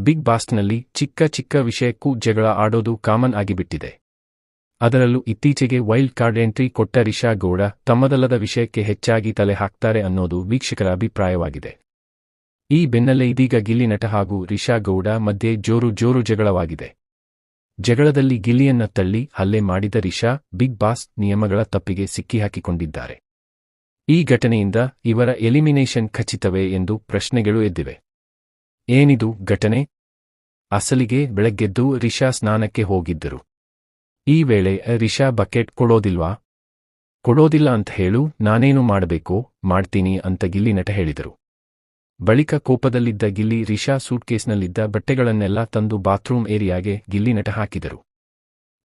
Big ಬಾಸ್ನಲ್ಲಿ ಚಿಕ್ಕ ಚಿಕ್ಕ ವಿಷಯಕ್ಕೂ ಜಗಳ ಆಡೋದು ಕಾಮನ್ ಆಗಿಬಿಟ್ಟಿದೆ. ಅದರಲ್ಲೂ ಇತ್ತೀಚೆಗೆ ವೈಲ್ಡ್ ಕಾರ್ಡ್ ಎಂಟ್ರಿ ಕೊಟ್ಟ ರಿಷಾ ಗೌಡ ತಮ್ಮದಲ್ಲದ ವಿಷಯಕ್ಕೆ ಹೆಚ್ಚಾಗಿ ತಲೆ ಹಾಕ್ತಾರೆ ಅನ್ನೋದು ವೀಕ್ಷಕರ ಅಭಿಪ್ರಾಯವಾಗಿದೆ. ಈ ಬೆನ್ನಲ್ಲೇ ಇದೀಗ ಗಿಲ್ಲಿ ನಟ ಹಾಗೂ ರಿಷಾ ಗೌಡ ಮಧ್ಯೆ ಜೋರು ಜೋರು ಜಗಳವಾಗಿದೆ. ಜಗಳದಲ್ಲಿ ಗಿಲ್ಲಿಯನ್ನ ತಳ್ಳಿ ಹಲ್ಲೆ ಮಾಡಿದ ರಿಷಾ ಬಿಗ್ ಬಾಸ್ ನಿಯಮಗಳ ತಪ್ಪಿಗೆ ಸಿಕ್ಕಿಹಾಕಿಕೊಂಡಿದ್ದಾರೆ. ಈ ಘಟನೆಯಿಂದ ಇವರ ಎಲಿಮಿನೇಷನ್ ಖಚಿತವೇ ಎಂದು ಪ್ರಶ್ನೆಗಳು ಎದ್ದಿವೆ. ಏನಿದು ಘಟನೆ? ಅಸಲಿಗೆ ಬೆಳಗ್ಗೆದ್ದು ರಿಷಾ ಸ್ನಾನಕ್ಕೆ ಹೋಗಿದ್ದರು. ಈ ವೇಳೆ ರಿಷಾ ಬಕೆಟ್ ಕೊಡೋದಿಲ್ವಾ? ಕೊಡೋದಿಲ್ಲ ಅಂತ ಹೇಳು, ನಾನೇನು ಮಾಡಬೇಕು, ಮಾಡ್ತೀನಿ ಅಂತ ಗಿಲ್ಲಿ ನಟ ಹೇಳಿದರು. ಬಳಿಕ ಕೋಪದಲ್ಲಿದ್ದ ಗಿಲ್ಲಿ ರಿಷಾ ಸೂಟ್ಕೇಸ್ನಲ್ಲಿದ್ದ ಬಟ್ಟೆಗಳನ್ನೆಲ್ಲ ತಂದು ಬಾತ್ರೂಮ್ ಏರಿಯಾಗೆ ಗಿಲ್ಲಿ ನಟ ಹಾಕಿದರು.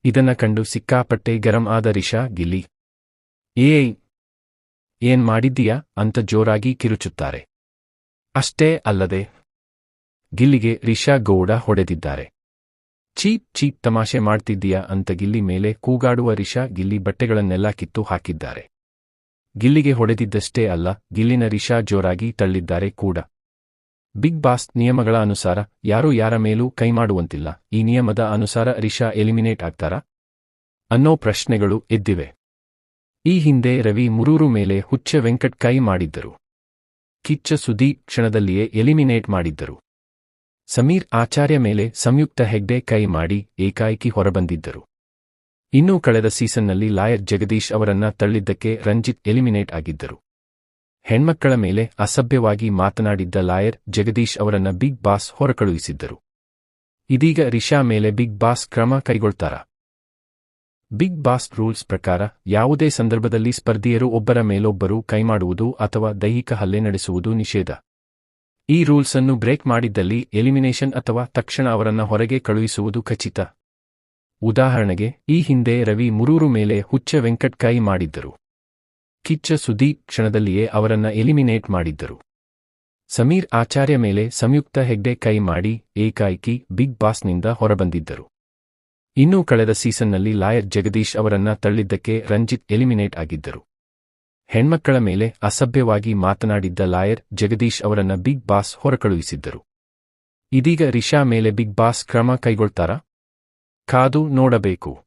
ಇದನ್ನ ಕಂಡು ಸಿಕ್ಕಾಪಟ್ಟೆ ಗರಂ ಆದ ರಿಷಾ, ಗಿಲ್ಲಿ! ಏಯ್! ಏನ್ ಮಾಡಿದ್ದೀಯಾ? ಅಂತ ಜೋರಾಗಿ ಕಿರುಚುತ್ತಾರೆ. ಅಷ್ಟೇ ಅಲ್ಲದೆ ಗಿಲ್ಲಿಗೆ ರಿಷಾ ಗೌಡ ಹೊಡೆದಿದ್ದಾರೆ. ಚೀಪ್ ಚೀಪ್ ತಮಾಷೆ ಮಾಡ್ತಿದ್ದೀಯಾ ಅಂತ ಗಿಲ್ಲಿ ಮೇಲೆ ಕೂಗಾಡುವ ರಿಷಾ ಗಿಲ್ಲಿ ಬಟ್ಟೆಗಳನ್ನೆಲ್ಲ ಕಿತ್ತು ಹಾಕಿದ್ದಾರೆ. ಗಿಲ್ಲಿಗೆ ಹೊಡೆದಿದ್ದಷ್ಟೇ ಅಲ್ಲ, ಗಿಲ್ಲಿನ ರಿಷಾ ಜೋರಾಗಿ ತಳ್ಳಿದ್ದಾರೆ ಕೂಡ. ಬಿಗ್ ಬಾಸ್ ನಿಯಮಗಳ ಅನುಸಾರ ಯಾರೂ ಯಾರ ಮೇಲೂ ಕೈಮಾಡುವಂತಿಲ್ಲ ಈ ನಿಯಮದ ಅನುಸಾರ ರಿಷಾ ಎಲಿಮಿನೇಟ್ ಆಗ್ತಾರಾ? ಅನ್ನೋ ಪ್ರಶ್ನೆಗಳು ಎದ್ದಿವೆ. ಈ ಹಿಂದೆ ರವಿ ಮುರೂರು ಮೇಲೆ ಹುಚ್ಚ ವೆಂಕಟ್ ಕೈ ಮಾಡಿದ್ದರು. ಕಿಚ್ಚ ಸುದೀಪ್ ಕ್ಷಣದಲ್ಲಿಯೇ ಎಲಿಮಿನೇಟ್ ಮಾಡಿದ್ದರು. ಸಮೀರ್ ಆಚಾರ್ಯ ಮೇಲೆ ಸಂಯುಕ್ತ ಹೆಗ್ಡೆ ಕೈ ಮಾಡಿ ಏಕಾಏಕಿ ಹೊರಬಂದಿದ್ದರು. ಇನ್ನೂ ಕಳೆದ ಸೀಸನ್ನಲ್ಲಿ ಲಾಯರ್ ಜಗದೀಶ್ ಅವರನ್ನ ತಳ್ಳಿದ್ದಕ್ಕೆ ರಂಜಿತ್ ಎಲಿಮಿನೇಟ್ ಆಗಿದ್ದರು. ಹೆಣ್ಮಕ್ಕಳ ಮೇಲೆ ಅಸಭ್ಯವಾಗಿ ಮಾತನಾಡಿದ್ದ ಲಾಯರ್ ಜಗದೀಶ್ ಅವರನ್ನ ಬಿಗ್ ಬಾಸ್ ಹೊರಕಳುಹಿಸಿದ್ದರು. ಇದೀಗ ರಿಷಾ ಮೇಲೆ ಬಿಗ್ ಬಾಸ್ ಕ್ರಮ ಕೈಗೊಳ್ತಾರ? ಬಿಗ್ ಬಾಸ್ ರೂಲ್ಸ್ ಪ್ರಕಾರ ಯಾವುದೇ ಸಂದರ್ಭದಲ್ಲಿ ಸ್ಪರ್ಧಿಯರು ಒಬ್ಬರ ಮೇಲೊಬ್ಬರು ಕೈಮಾಡುವುದು ಅಥವಾ ದೈಹಿಕ ಹಲ್ಲೆ ನಡೆಸುವುದು ನಿಷೇಧ. ಈ ರೂಲ್ಸ್ ಅನ್ನು ಬ್ರೇಕ್ ಮಾಡಿದ್ದಲ್ಲಿ ಎಲಿಮಿನೇಷನ್ ಅಥವಾ ತಕ್ಷಣ ಅವರನ್ನ ಹೊರಗೆ ಕಳುಹಿಸುವುದು ಖಚಿತ. ಉದಾಹರಣೆಗೆ, ಈ ಹಿಂದೆ ರವಿ ಮುರೂರು ಮೇಲೆ ಹುಚ್ಚ ವೆಂಕಟ್ಕಾಯಿ ಮಾಡಿದ್ದರು. ಕಿಚ್ಚ ಸುದೀಪ್ ಕ್ಷಣದಲ್ಲಿಯೇ ಅವರನ್ನ ಎಲಿಮಿನೇಟ್ ಮಾಡಿದ್ದರು. ಸಮೀರ್ ಆಚಾರ್ಯ ಮೇಲೆ ಸಂಯುಕ್ತ ಹೆಗ್ಡೆ ಕೈ ಮಾಡಿ ಏಕಾಏಕಿ ಬಿಗ್ ಬಾಸ್ನಿಂದ ಹೊರಬಂದಿದ್ದರು. ಇನ್ನೂ ಕಳೆದ ಸೀಸನ್ನಲ್ಲಿ ಲಾಯರ್ ಜಗದೀಶ್ ಅವರನ್ನ ತಳ್ಳಿದ್ದಕ್ಕೆ ರಂಜಿತ್ ಎಲಿಮಿನೇಟ್ ಆಗಿದ್ದರು. ಹೆಣ್ಮಕ್ಕಳ ಮೇಲೆ ಅಸಭ್ಯವಾಗಿ ಮಾತನಾಡಿದ್ದ ಲಾಯರ್ ಜಗದೀಶ್ ಅವರನ್ನ ಬಿಗ್ ಬಾಸ್ ಹೊರಕಳುಹಿಸಿದ್ದರು. ಇದೀಗ ರಿಷಾ ಮೇಲೆ ಬಿಗ್ ಬಾಸ್ ಕ್ರಮ ಕೈಗೊಳ್ತಾರಾ? ಕಾದು ನೋಡಬೇಕು.